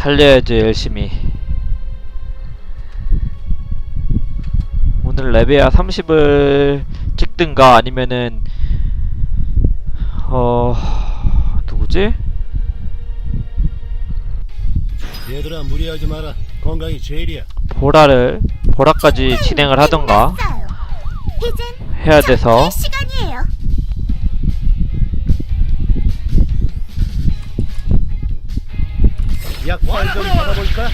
달려야죠 열심히 오늘 레베아 30을 찍든가 아니면은 어 누구지? 얘들아 무리하지 마라. 건강이 제일이야. 보라를 보라까지 진행을 하던가 해야 돼서 시간이에요. 약발 좀 받아볼까?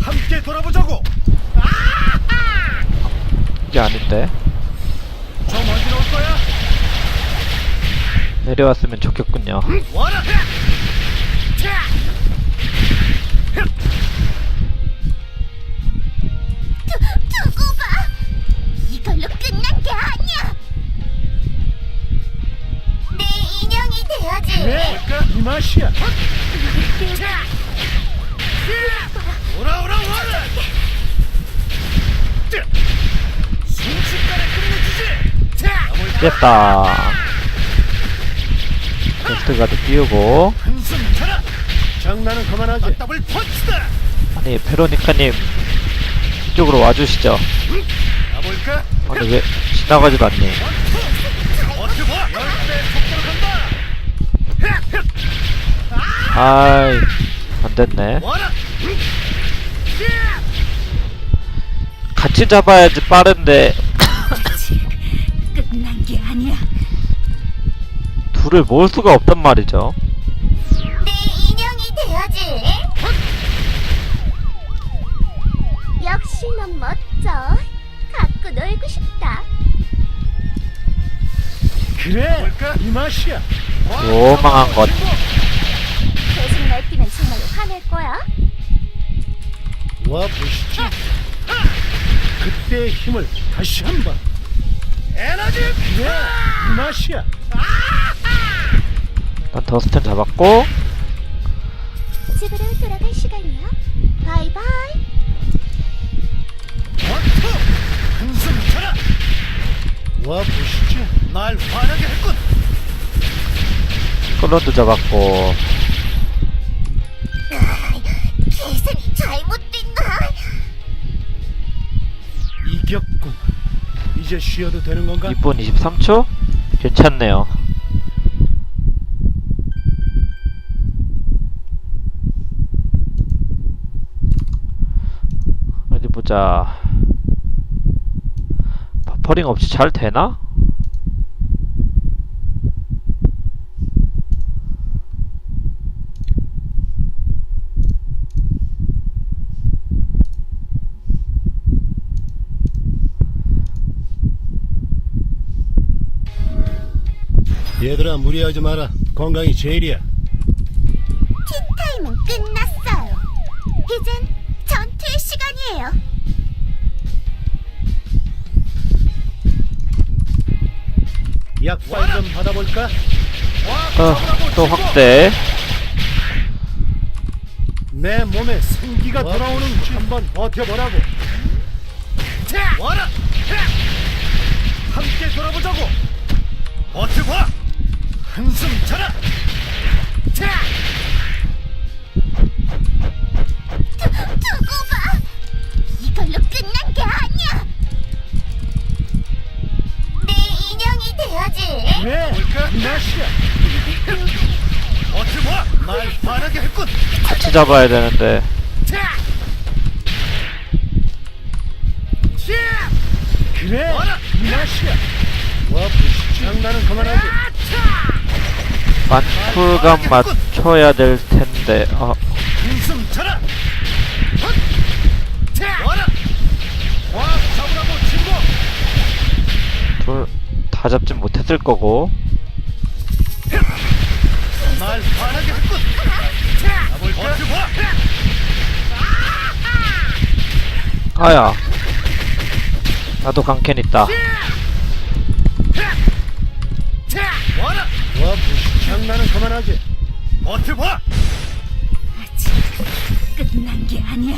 함께 돌아보자고. 이게 아닌데 저 먼지 나올 거야. 내려왔으면 좋겠군요 와라. 오라 오라 오라. 순식간에 끝내주지. 됐다 베스트가드 띄우고 한숨. 장난은 그만하지. 더블 펀치다. 아니 베로니카님 이쪽으로 와주시죠 가볼까? 아니 왜 지나가지도 않니 아이 안됐네. 같이 잡아야지 빠른데 아직 끝난 게 아니야. 둘을 모을 수가 없단 말이죠 내 인형이 돼야지. 역시 넌 멋져. 갖고 놀고 싶다. 그래. 이 맛이야. 요망한 것 와 보시지. 그때의 힘을 다시 한 번. 에너지. 이 맛이야. 난 더스텐 잡았고 집으로 돌아갈 시간이야. 바이바이. 원투. 한숨. 와 보시지. 날 화나게 했군. 클론도 잡았고 이겼군. 이제 쉬어도 되는 건가? 2분 23초? 괜찮네요 어디 보자 버퍼링 없이 잘 되나? 얘들아 무리하지 마라. 건강이 제일이야. 티타임은 끝났어요. 이젠 전투의 시간이에요. 약발 좀 받아볼까? 어, 또 확대 내 몸에 생기가 돌아오는 한번 버텨보라고. 와라. 함께 돌아보자고. 버텨봐. 한숨 차라. 두고 봐. 이걸로 끝난 게 아니야. 내 인형이 돼야지. 왜? 이 맛이야. 버텨봐. 날 화나게 했군. 같이 잡아야 되는데 그래. 이 맛이야. 와 보시지. 장난은 그만하지. 만쿨감 맞춰야 될 텐데 어. 둘 다 잡진 못했을 거고. 아야. 나도 강캔 있다. 장난은 그만하지. 버텨봐. 아직 끝난 게 아니야.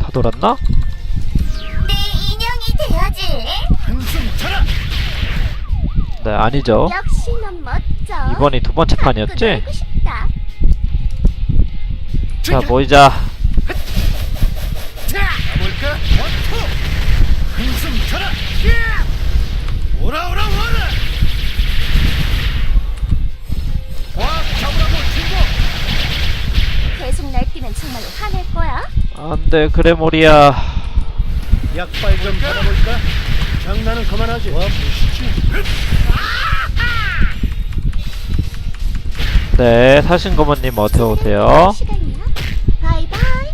다 돌았나? 내 인형이 돼야지. 한숨 차라. 네 아니죠 역시 넌 멋져. 이번이 두 번째 판이었지? 놀고 싶다. 자 모이자 가볼까? 원투! 한숨 쳐라! 오 안돼 그래모리야 약발 좀 받아볼까? 장난은 그만하지. 와 보시지. 네 사신고모님 어서 오세요 시간이야. 바이바이.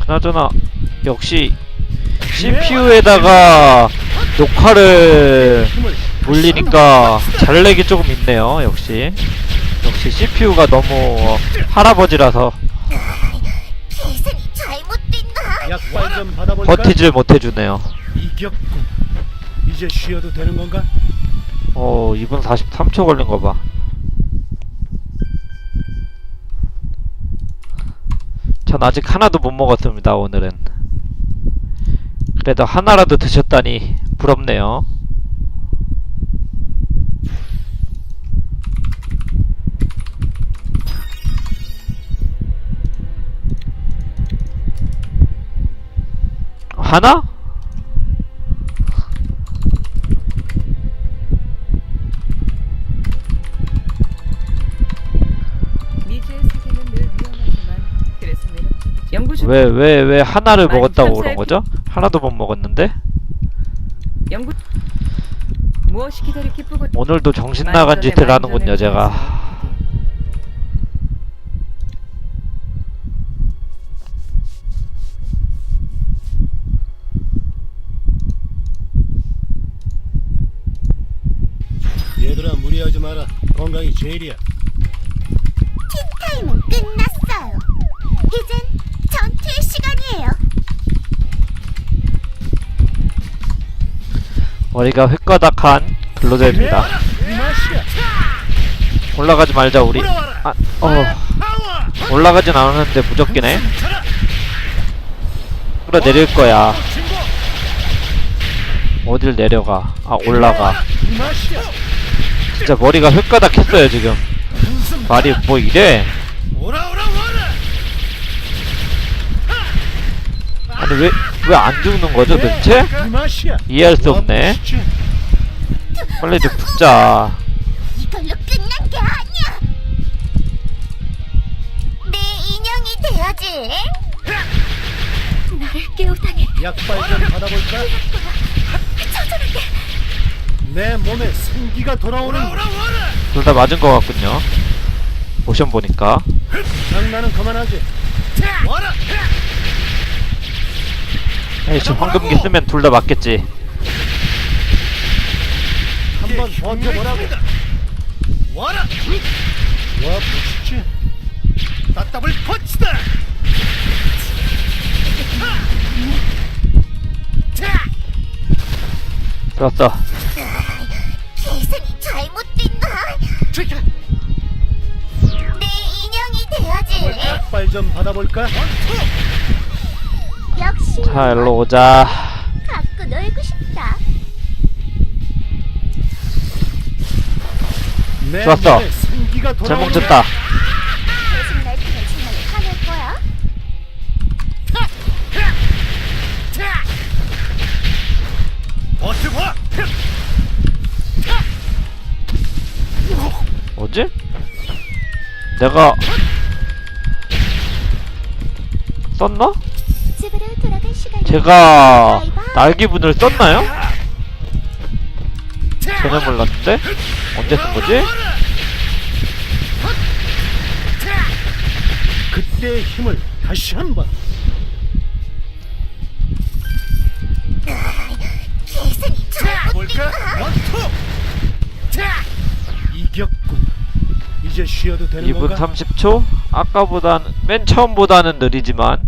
그나저나 역시 CPU에다가 녹화를 물리니까 잘 내기 조금 있네요 역시 역시 CPU가 너무 할아버지라서 약발 좀 받아볼까? 버티질 못해주네요 이겼군. 이제 쉬어도 되는 건가? 어 2분 43초 걸린 거 봐 전 아직 하나도 못 먹었습니다 오늘은 그래도 하나라도 드셨다니 부럽네요 하나? 미지의 세계는 늘 위험하지만 그래서 매력적이지. 연구소 왜왜 왜 하나를 많이 먹었다고 그런 거죠? 하나도 못 먹었는데 연구 무엇이 기다리 기쁘고 오늘도 정신 나간 짓을 하는군요 제가 건강이 제일이야. 티타임은 끝났어요. 이젠 전투의 시간이에요. 머리가 획가닥한 맛이야. 올라가지 말자 우리. 아, 어 파워! 올라가진 않았는데 무적기네! 끌어내릴 거야 친구! 어딜 내려가 아 올라가. 진짜 머리가 획가닥 했어요 지금 한숨 말이 뭐 이래! 아니 왜 왜 안 죽는 거죠 도대체? 이 맛이야. 이해할 수 와, 없네. 빨리 좀 붙자 이걸로 끝난 게 아니야. 내 인형이 돼야지. 나를 깨우다니 약발 좀 받아볼까? 처절하게 내 몸에 생기가 돌아오는 둘 다 맞은 것 같군요 모션 보니까 장난은 그만하지. 에이 지금 황금기 쓰면 둘 다 맞겠지 한번 버텨보라고. 와라! 와 보시지. 따따블 펀치다. 좋았어 약발 좀 받아볼까? 역시 자 일로 오자 갖고 놀고 싶다. 내 좋았어. 몸에 생기가 잘 멈췄다 계속 날뛰면 정말로 화낼 거야. 버텨봐. 뭐지? 내가 썼나? 집으로 돌아갈 시간. 제가 날기분을 썼나요? 전혀 몰랐는데? 언제 쓴 거지? 그때의 힘을 다시 한번. 계산이 볼까? 쉬어도 되는 2분 건가? 30초? 아까보다는 맨 처음보다는 느리지만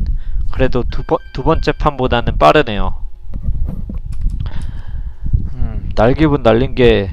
그래도 두, 번, 두 번째 판보다는 빠르네요 음, 날기분 날린 게